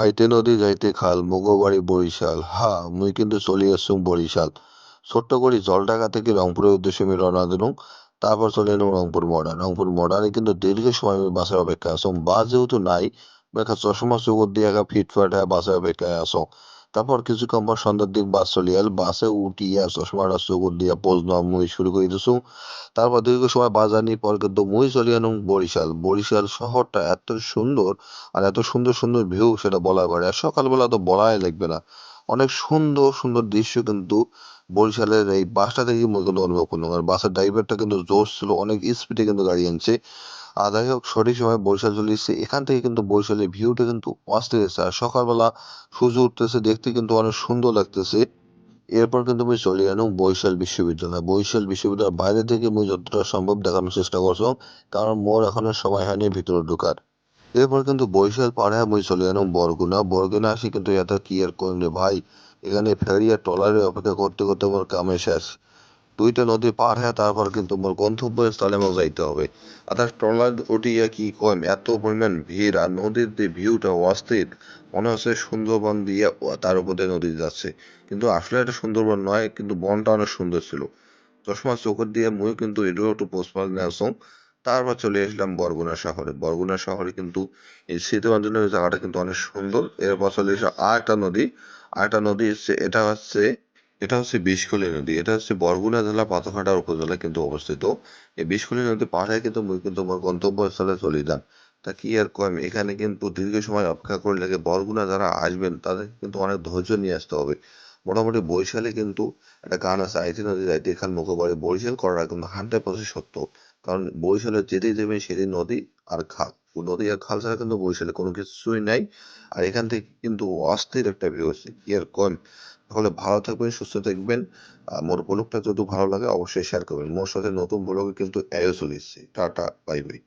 আইতে নদী যাইতে খাল মগবাড়ি বরিশাল। হা, মুই কিন্তু চলি আসছুম বরিশাল। ছোট্ট করে জলঢাকা থেকে রংপুরের উদ্দেশ্যে আমি রওনা দিলাম তারপর চলে এলাম রংপুর মডার রংপুর মডার্নে কিন্তু দীর্ঘ সময় আমি বাসের অপেক্ষা আসম বাস যেহেতু নাই দেখা চশমা চোখ দিয়ে একা ফিটফাট হ্যাঁ বাসের অপেক্ষায় আসো তারপর কিছুক্ষণ পর সন্ধ্যার দিক বাস চলে এল বাসে উঠিয়া চশমাটা চুগর দিয়া পোজ নেওয়া মুই শুরু করে দিছু তারপর দীর্ঘ সময় বাস জানি পর কিন্তু মুই চলে এলাম বরিশাল। বরিশাল শহরটা এত সুন্দর আর এত সুন্দর সুন্দর ভিউ সেটা বলার বাইরে আর সকালবেলা তো বলাই লাগবে না। অনেক সুন্দর সুন্দর দৃশ্য কিন্তু বরিশালের এই বাসটা থেকে কিন্তু অনুভব করলাম আর বাসের ড্রাইভারটা কিন্তু জোশ ছিল অনেক স্পিডে কিন্তু গাড়ি আনছে। আর যাই হোক, সঠিক সময় বরিশাল চলে এসেছে। এখান থেকে কিন্তু বরিশালের ভিউটা কিন্তু অস্থির হয়েছে। আর সকালবেলা সূর্য উঠতেছে, দেখতে কিন্তু অনেক সুন্দর লাগতেছে। এরপর কিন্তু আমি চলে গেলাম বরিশাল বিশ্ববিদ্যালয়। বরিশাল বিশ্ববিদ্যালয়ের বাইরে থেকে আমি যতটা সম্ভব দেখানোর চেষ্টা করছিলাম, কারণ মোর এখনও সময় হয়নি ভিতরে ঢোকার। এরপর কিন্তু বরিশাল পাড়ে আমি চলে গেলাম বরগুনা। বরগুনা আসি কিন্তু এত কি আর করলে ভাই? এখানে ফেরি আর ট্রলারে অপেক্ষা করতে করতে আমার কামে শেষ। দুইটা নদী পার হয়ে তারপর কিন্তু আমার গন্তব্যস্থলে আমার যাইতে হবে। আর ট্রলার উঠিয়া কি কম এত পরিমাণ ভিড় আর নদীর যে ভিউটা অস্থির, মনে হচ্ছে সুন্দরবন দিয়ে তার উপর নদী যাচ্ছে। কিন্তু আসলে এটা সুন্দরবন নয়, কিন্তু বনটা অনেক সুন্দর ছিল। চশমা চোখের দিয়ে মুই কিন্তু এটাও একটু পোস্টপাল নেওয়া তারপর চলে আসলাম বরগুনা শহরে। বরগুনা শহরে কিন্তু এই স্মৃতিরঞ্জনের জায়গাটা কিন্তু অনেক সুন্দর। এরপর চলে এসে আর একটা নদী। আর একটা নদী এটা হচ্ছে এটা হচ্ছে বিষকলী নদী, এটা হচ্ছে বরগুনা জেলা পাথরঘাটার উপজেলায় কিন্তু অবস্থিত। এই বিষকলি নদী পাড়ে কিন্তু আমার গন্তব্যস্থলে চলে যান। তা কি আর কম? এখানে কিন্তু দীর্ঘ সময় অপেক্ষা করে লাগে বরগুনা যারা আসবেন তাদের কিন্তু অনেক ধৈর্য নিয়ে আসতে হবে। মোটামুটি বরিশালে কিন্তু একটা গান আছে আইতে নদী যাইতে খান মুখবাড়ি বরিশাল করাটা কিন্তু হান্ড্রেড পার্সেন্ট সত্য। কারণ বরিশালে যেতেই দেবেন সেদিন নদী আর খাল। নদী আর খাল ছাড়া কিন্তু বরিশালে কোনো কিছুই নাই। আর এখান থেকে কিন্তু অস্থির একটা ভিউ আছে কি আর কম? তাহলে ভালো থাকবেন, সুস্থ থাকবেন। আর মোর ব্লগটা যদি ভালো লাগে, অবশ্যই শেয়ার করবেন। মোর সাথে নতুন ব্লগে কিন্তু এও চলে এসছে। Tata bye bye